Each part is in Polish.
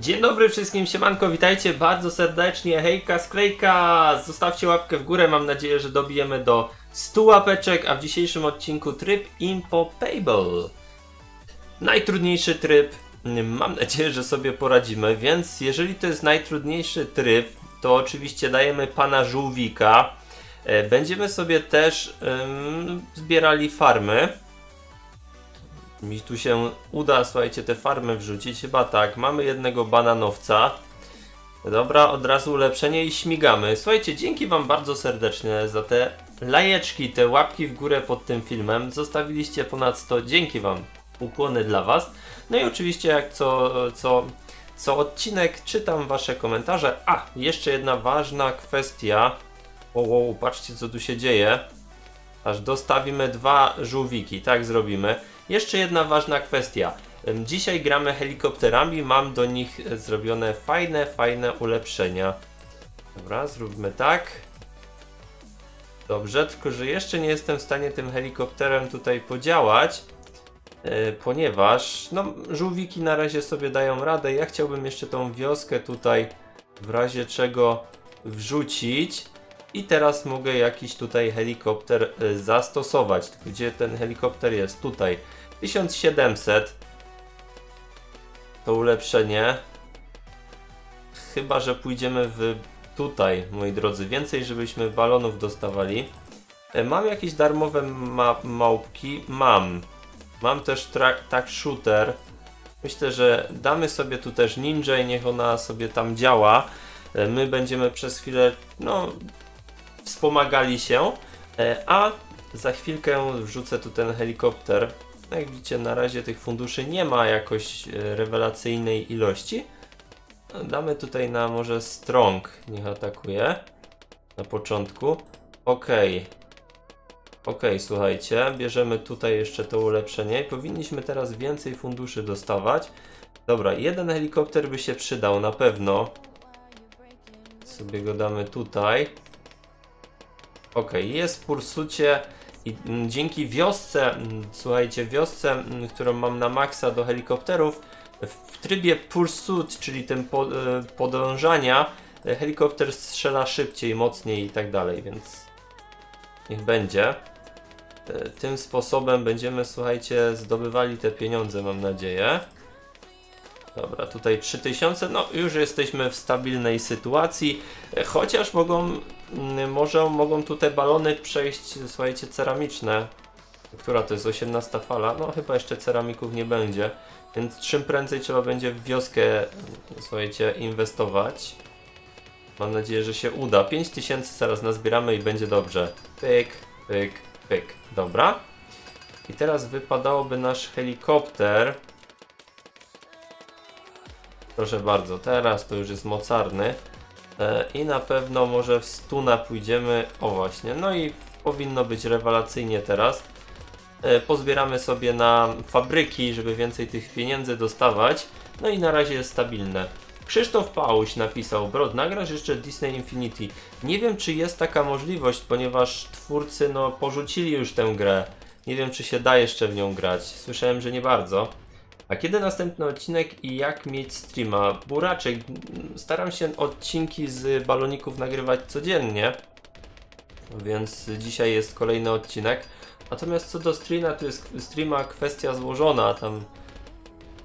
Dzień dobry wszystkim, siemanko, witajcie bardzo serdecznie, hejka, sklejka, zostawcie łapkę w górę, mam nadzieję, że dobijemy do 100 łapeczek, a w dzisiejszym odcinku tryb Impopable. Najtrudniejszy tryb, mam nadzieję, że sobie poradzimy, więc jeżeli to jest najtrudniejszy tryb, to oczywiście dajemy pana żółwika. E, Będziemy sobie też ym, zbierali farmy. Mi tu się uda, słuchajcie, te farmy wrzucić. Chyba tak. Mamy jednego bananowca. Dobra, od razu ulepszenie i śmigamy. Słuchajcie, dzięki Wam bardzo serdecznie za te lajeczki, te łapki w górę pod tym filmem. Zostawiliście ponad 100. Dzięki Wam. Ukłony dla Was. No i oczywiście, jak co, co, co odcinek, czytam Wasze komentarze. A, jeszcze jedna ważna kwestia. O, o, patrzcie, co tu się dzieje. Aż dostawimy dwa żółwiki, tak zrobimy. Jeszcze jedna ważna kwestia. Dzisiaj gramy helikopterami, mam do nich e, zrobione fajne, fajne ulepszenia. Dobra, zróbmy tak. Dobrze, tylko że jeszcze nie jestem w stanie tym helikopterem tutaj podziałać, e, ponieważ no, żółwiki na razie sobie dają radę. Ja chciałbym jeszcze tą wioskę tutaj w razie czego wrzucić. I teraz mogę jakiś tutaj helikopter e, zastosować. Gdzie ten helikopter jest? Tutaj. 1700. To ulepszenie. Chyba, że pójdziemy w tutaj, moi drodzy. Więcej, żebyśmy balonów dostawali. E, Mam jakieś darmowe ma małpki? Mam. Mam też tak shooter. Myślę, że damy sobie tu też ninja i niech ona sobie tam działa. E, My będziemy przez chwilę, no, wspomagali się, e, a za chwilkę wrzucę tu ten helikopter. No Jak widzicie, na razie tych funduszy nie ma jakoś e, rewelacyjnej ilości. No, Damy tutaj na może strong, niech atakuje na początku. Ok. Ok, słuchajcie, bierzemy tutaj jeszcze to ulepszenie powinniśmy teraz więcej funduszy dostawać. Dobra, jeden helikopter by się przydał na pewno. Sobie go damy tutaj. Ok, jest Pursucie i mm, dzięki wiosce, mm, słuchajcie, wiosce, mm, którą mam na maksa do helikopterów, w trybie Pursuit, czyli tym e, podążania, e, helikopter strzela szybciej, mocniej i tak dalej, więc niech będzie. E, Tym sposobem będziemy, słuchajcie, zdobywali te pieniądze, mam nadzieję. Dobra, tutaj 3000, no już jesteśmy w stabilnej sytuacji, chociaż mogą, może mogą tutaj balony przejść, słuchajcie, ceramiczne. Która to jest 18 fala? No chyba jeszcze ceramików nie będzie, więc czym prędzej trzeba będzie w wioskę, mm, słuchajcie, inwestować. Mam nadzieję, że się uda. 5000 zaraz nazbieramy i będzie dobrze. Pyk, pyk, pyk. Dobra. I teraz wypadałoby nasz helikopter. Proszę bardzo, teraz to już jest mocarny. E, I na pewno może w stuna pójdziemy. O właśnie, no i powinno być rewelacyjnie teraz. E, pozbieramy sobie na fabryki, żeby więcej tych pieniędzy dostawać. No i na razie jest stabilne. Krzysztof Pałuś napisał, Brod, nagrasz jeszcze Disney Infinity. Nie wiem, czy jest taka możliwość, ponieważ twórcy no, porzucili już tę grę. Nie wiem, czy się da jeszcze w nią grać. Słyszałem, że nie bardzo. A kiedy następny odcinek i jak mieć streama? Buraczek, mm, staram się odcinki z baloników nagrywać codziennie, więc dzisiaj jest kolejny odcinek. Natomiast co do streama, to jest streama kwestia złożona, tam...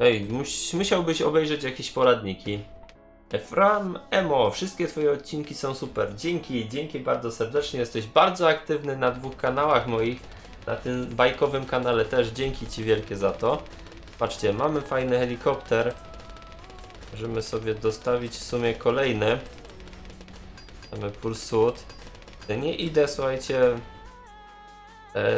Ej, mus, musiałbyś obejrzeć jakieś poradniki. Efram Emo, wszystkie twoje odcinki są super. Dzięki, dzięki bardzo serdecznie. Jesteś bardzo aktywny na dwóch kanałach moich. Na tym bajkowym kanale też dzięki ci wielkie za to. Patrzcie, mamy fajny helikopter. Możemy sobie dostawić w sumie kolejny. Mamy Pursuit. Nie idę, słuchajcie, e,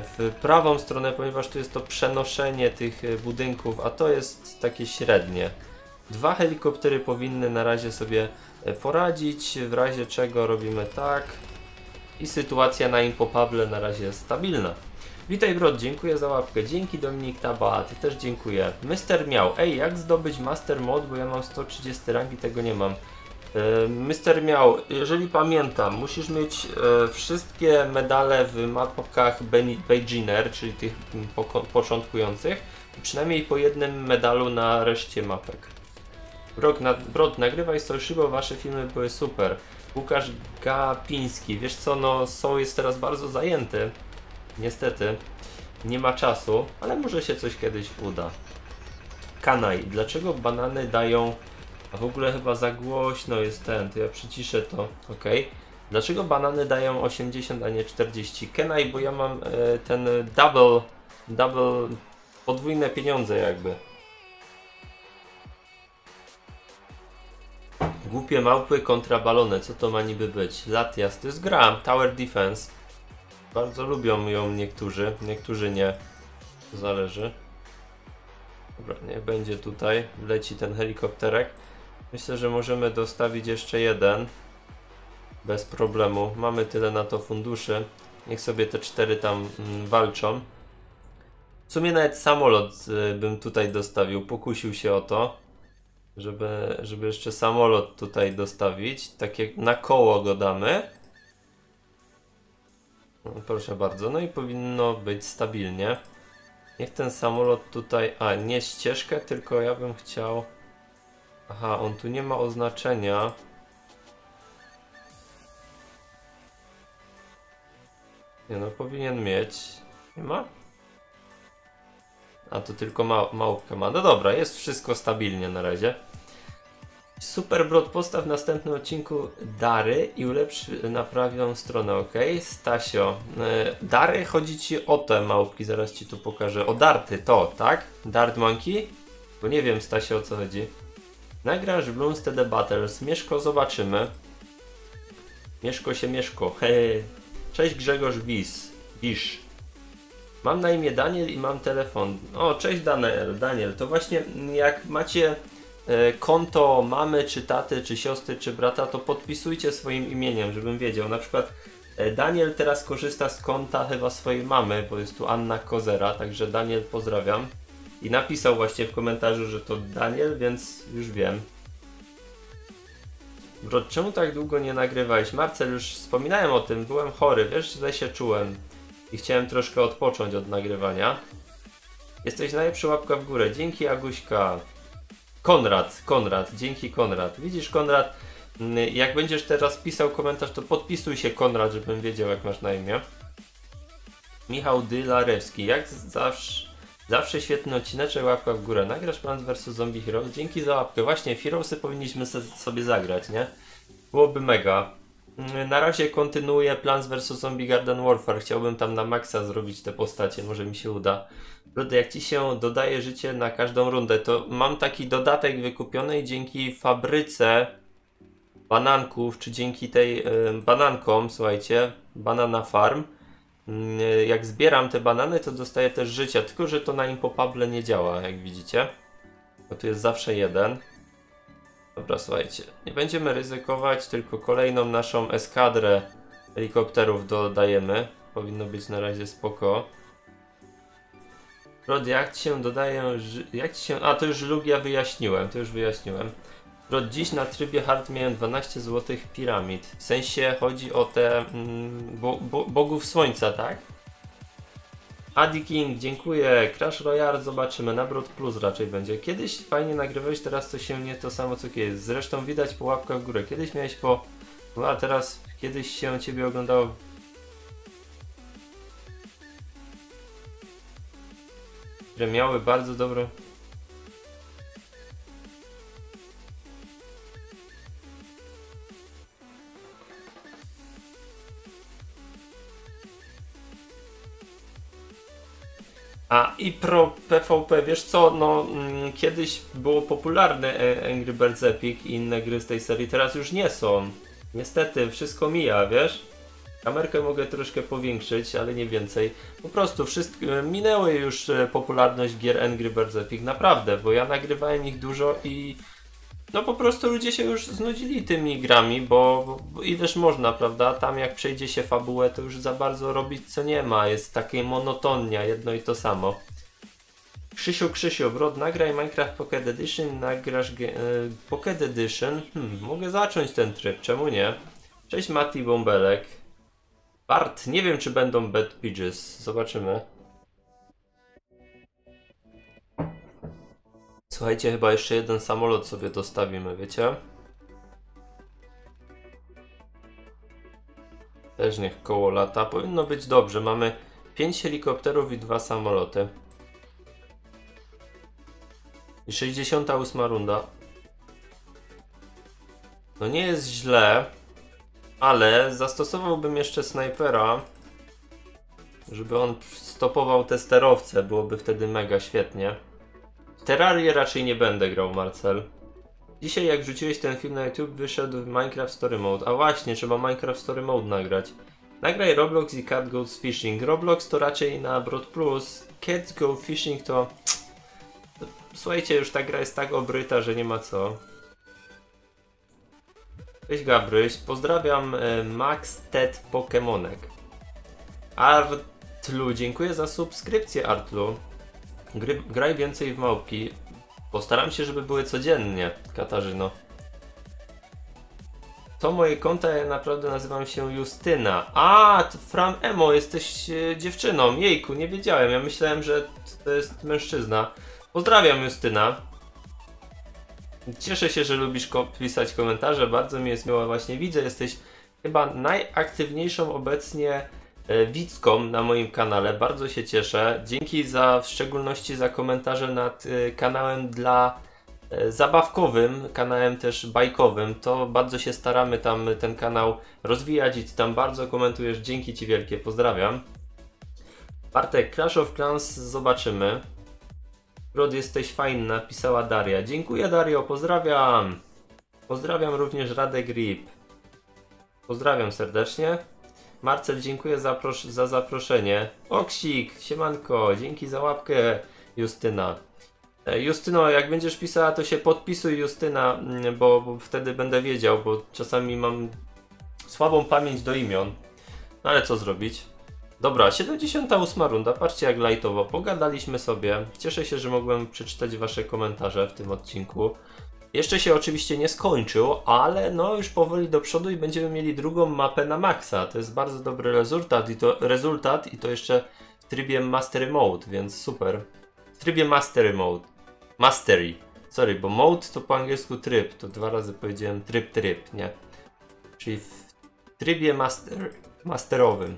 w prawą stronę, ponieważ tu jest to przenoszenie tych e, budynków, a to jest takie średnie. Dwa helikoptery powinny na razie sobie e, poradzić, w razie czego robimy tak. I sytuacja na Impopable na razie jest stabilna. Witaj Brod, dziękuję za łapkę. Dzięki Dominik Taba, ty też dziękuję. Mister miał. Ej, jak zdobyć Master Mod, bo ja mam 130 rangi, tego nie mam. E, Mister miał, jeżeli pamiętam, musisz mieć e, wszystkie medale w mapkach Beginner, czyli tych m, poko- początkujących, przynajmniej po jednym medalu na reszcie mapek. Brok, na, Brod, nagrywaj wasze filmy były super. Łukasz Gapiński, wiesz co, no Soul jest teraz bardzo zajęty. Niestety. Nie ma czasu, ale może się coś kiedyś uda. Kanaj, dlaczego banany dają... A w ogóle chyba za głośno jest ten, to ja przyciszę to, ok. Dlaczego banany dają 80, a nie 40? Kenai, bo ja mam e, ten double, double, podwójne pieniądze jakby. Głupie małpy kontra balony, co to ma niby być? Latias, to jest gra, Tower Defense. Bardzo lubią ją niektórzy, niektórzy nie. Zależy. Dobra, niech będzie tutaj. Leci ten helikopterek. Myślę, że możemy dostawić jeszcze jeden. Bez problemu. Mamy tyle na to funduszy. Niech sobie te cztery tam mm, walczą. W sumie nawet samolot y, bym tutaj dostawił. Pokusił się o to, żeby, żeby jeszcze samolot tutaj dostawić. Tak jak na koło go damy. No, proszę bardzo. No i powinno być stabilnie. Niech ten samolot tutaj... A, nie ścieżkę, tylko ja bym chciał... Aha, on tu nie ma oznaczenia. Nie no, powinien mieć. Nie ma? A to tylko ma małpkę ma. No dobra, jest wszystko stabilnie na razie. Super Brod, postaw w następnym odcinku Dary i ulepsz na prawą stronę, ok? Stasio, yy, Dary chodzi ci o te małpki, zaraz ci tu pokażę. O darty, to, tak? Dart Monkey? Bo nie wiem, Stasio, o co chodzi. Nagrasz Bloomstead Battles. Mieszko, zobaczymy. Mieszko się mieszko. Hej. Cześć Grzegorz Wis. Wisz. Mam na imię Daniel i mam telefon. O, cześć Daniel. Daniel, to właśnie jak macie e, konto mamy, czy taty, czy siostry, czy brata, to podpisujcie swoim imieniem, żebym wiedział. Na przykład e, Daniel teraz korzysta z konta chyba swojej mamy, bo jest tu Anna Kozera, także Daniel pozdrawiam. I napisał właśnie w komentarzu, że to Daniel, więc już wiem. Bro, czemu tak długo nie nagrywałeś? Marcel, już wspominałem o tym, byłem chory, wiesz, źle się czułem. I chciałem troszkę odpocząć od nagrywania. Jesteś najlepszy łapka w górę. Dzięki Aguśka. Konrad, Konrad, dzięki Konrad. Widzisz Konrad, mm, jak będziesz teraz pisał komentarz, to podpisuj się Konrad, żebym wiedział jak masz na imię. Michał Dylarewski, jak zawsze Zawsze świetny odcineczek, łapka w górę. Nagrasz Plants vs Zombie Heroes? Dzięki za łapkę. Właśnie, Heroesy powinniśmy sobie zagrać, nie? Byłoby mega. Mm, na razie kontynuuję Plants vs Zombie Garden Warfare. Chciałbym tam na maksa zrobić te postacie, może mi się uda. Rudy, jak ci się dodaje życie na każdą rundę, to mam taki dodatek wykupiony dzięki fabryce bananków, czy dzięki tej y, banankom, słuchajcie, Banana Farm, Mm, jak zbieram te banany, to dostaję też życia, tylko że to na Impopable nie działa, jak widzicie. Bo tu jest zawsze jeden. Dobra, słuchajcie, nie będziemy ryzykować, tylko kolejną naszą eskadrę helikopterów dodajemy. Powinno być na razie spoko. Rod, jak ci się dodaje, jak ci się, a to już Lugia wyjaśniłem, to już wyjaśniłem. Rod, dziś na trybie hard miałem 12 złotych piramid. W sensie chodzi o te mm, bo, bo, bogów słońca, tak? Adi King, dziękuję. Crash Royale zobaczymy. Nabrod Plus raczej będzie. Kiedyś fajnie nagrywałeś, teraz to się nie to samo co kiedyś. Zresztą widać po łapkach w górę. Kiedyś miałeś po... No a teraz kiedyś się ciebie oglądało które miały bardzo dobre A i pro PvP, wiesz co, no mm, kiedyś było popularne e, Angry Birds Epic i inne gry z tej serii, teraz już nie są. Niestety, wszystko mija, wiesz? Kamerkę mogę troszkę powiększyć, ale nie więcej. Po prostu wszystko, minęły już e, popularność gier Angry Birds Epic, naprawdę, bo ja nagrywałem ich dużo i no po prostu ludzie się już znudzili tymi grami, bo, bo ileż można, prawda? Tam jak przejdzie się fabułę, to już za bardzo robić co nie ma. Jest takie monotonia, jedno i to samo. Krzysiu, Krzysiu, Brod, nagraj Minecraft Pocket Edition, nagrasz e, Pocket Edition. Hmm, mogę zacząć ten tryb, czemu nie? Cześć Mati Bąbelek. Bart, nie wiem czy będą Bad Pages, zobaczymy. Słuchajcie, chyba jeszcze jeden samolot sobie dostawimy, wiecie? Też niech koło lata. Powinno być dobrze. Mamy 5 helikopterów i 2 samoloty. I 68 runda. No nie jest źle, ale zastosowałbym jeszcze snajpera, żeby on stopował te sterowce. Byłoby wtedy mega świetnie. Terrarię raczej nie będę grał, Marcel. Dzisiaj jak wrzuciłeś ten film na YouTube, wyszedł Minecraft Story Mode. A właśnie, trzeba Minecraft Story Mode nagrać. Nagraj Roblox i Cat Goes Fishing. Roblox to raczej na Broad Plus. Cat Go Fishing to... Słuchajcie, już ta gra jest tak obryta, że nie ma co. Cześć Gabryś, pozdrawiam e, Max Ted Pokemonek. Artlu, dziękuję za subskrypcję Artlu. Gry, graj więcej w małpki. Postaram się, żeby były codziennie, Katarzyno. To moje konta, ja naprawdę nazywam się Justyna. A, to Fran Emo, jesteś e, dziewczyną. Jejku, nie wiedziałem. Ja myślałem, że to jest mężczyzna. Pozdrawiam Justyna. Cieszę się, że lubisz ko pisać komentarze. Bardzo mi jest miło właśnie widzę. Jesteś chyba najaktywniejszą obecnie e, widzką na moim kanale. Bardzo się cieszę. Dzięki za w szczególności za komentarze nad e, kanałem dla e, zabawkowym, kanałem też bajkowym. To bardzo się staramy tam ten kanał rozwijać i ty tam bardzo komentujesz. Dzięki ci wielkie. Pozdrawiam. Bartek, Clash of Clans zobaczymy. Rod, jesteś fajny, napisała Daria. Dziękuję Dario, pozdrawiam. Pozdrawiam również Radek Grip. Pozdrawiam serdecznie. Marcel, dziękuję za, za zaproszenie. Oksik, siemanko, dzięki za łapkę Justyna. E, Justyno, jak będziesz pisała, to się podpisuj Justyna, mm, bo, bo wtedy będę wiedział, bo czasami mam słabą pamięć do imion. No ale co zrobić? Dobra, 78 runda, patrzcie jak lajtowo, pogadaliśmy sobie. Cieszę się, że mogłem przeczytać wasze komentarze w tym odcinku. Jeszcze się oczywiście nie skończył, ale no już powoli do przodu i będziemy mieli drugą mapę na maksa. To jest bardzo dobry rezultat i to, rezultat, i to jeszcze w trybie Mastery Mode, więc super. W trybie Mastery Mode. Mastery. Sorry, bo mode to po angielsku tryb, to dwa razy powiedziałem tryb, tryb, nie? Czyli w trybie master, masterowym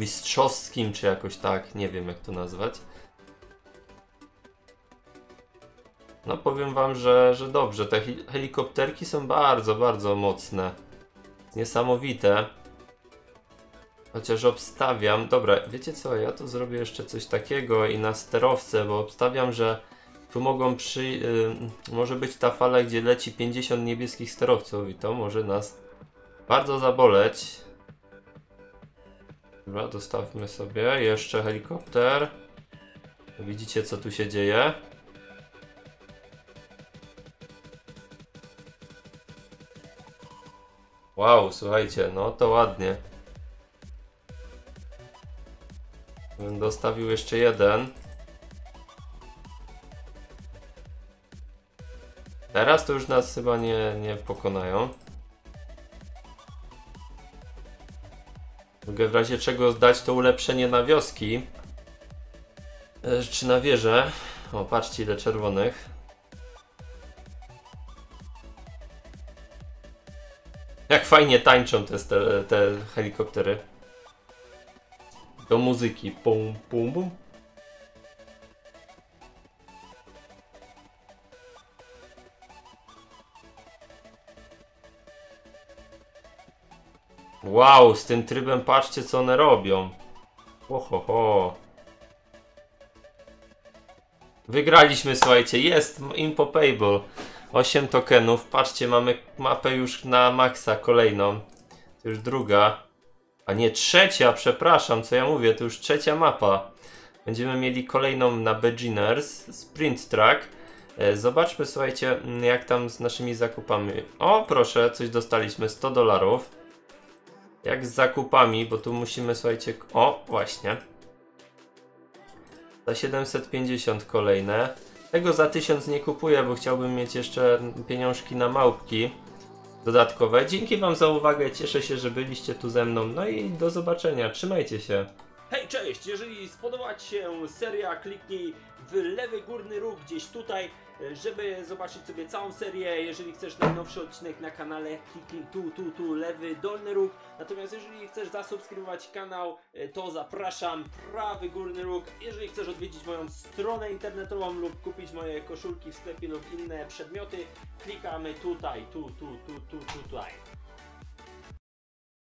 mistrzowskim, czy jakoś tak, nie wiem jak to nazwać. No powiem wam, że, że dobrze, te hel- helikopterki są bardzo, bardzo mocne. Niesamowite. Chociaż obstawiam, dobra, wiecie co, ja tu zrobię jeszcze coś takiego i na sterowce, bo obstawiam, że tu mogą przy... y, może być ta fala, gdzie leci 50 niebieskich sterowców i to może nas bardzo zaboleć. Dobra, dostawmy sobie jeszcze helikopter. Widzicie co tu się dzieje? Wow, słuchajcie, no to ładnie. Bym dostawił jeszcze jeden. Teraz to już nas chyba nie, nie pokonają. W razie czego zdać to ulepszenie na wioski. E, Czy na wieżę. O, patrzcie ile czerwonych. Jak fajnie tańczą te, te helikoptery. Do muzyki. Pum, pum, pum. Wow, z tym trybem patrzcie co one robią. Oho, ho. Wygraliśmy, słuchajcie, jest Impopable. 8 tokenów, patrzcie, mamy mapę już na maksa kolejną. To już druga. A nie trzecia, przepraszam, co ja mówię, to już trzecia mapa. Będziemy mieli kolejną na Beginners, Sprint Track. E, Zobaczmy, słuchajcie, jak tam z naszymi zakupami. O, proszę, coś dostaliśmy, 100 dolarów. Jak z zakupami, bo tu musimy, słuchajcie, o, właśnie. Za 750 kolejne. Tego za 1000 nie kupuję, bo chciałbym mieć jeszcze pieniążki na małpki dodatkowe. Dzięki Wam za uwagę, cieszę się, że byliście tu ze mną. No i do zobaczenia, trzymajcie się. Hej, cześć! Jeżeli spodobała Ci się seria, kliknij w lewy górny róg gdzieś tutaj. Żeby zobaczyć sobie całą serię. Jeżeli chcesz najnowszy odcinek na kanale, kliknij tu, tu, tu, lewy, dolny róg. Natomiast jeżeli chcesz zasubskrybować kanał, e, to zapraszam, prawy górny róg. Jeżeli chcesz odwiedzić moją stronę internetową lub kupić moje koszulki w sklepie lub inne przedmioty, klikamy tutaj, tu, tu, tu, tu, tutaj.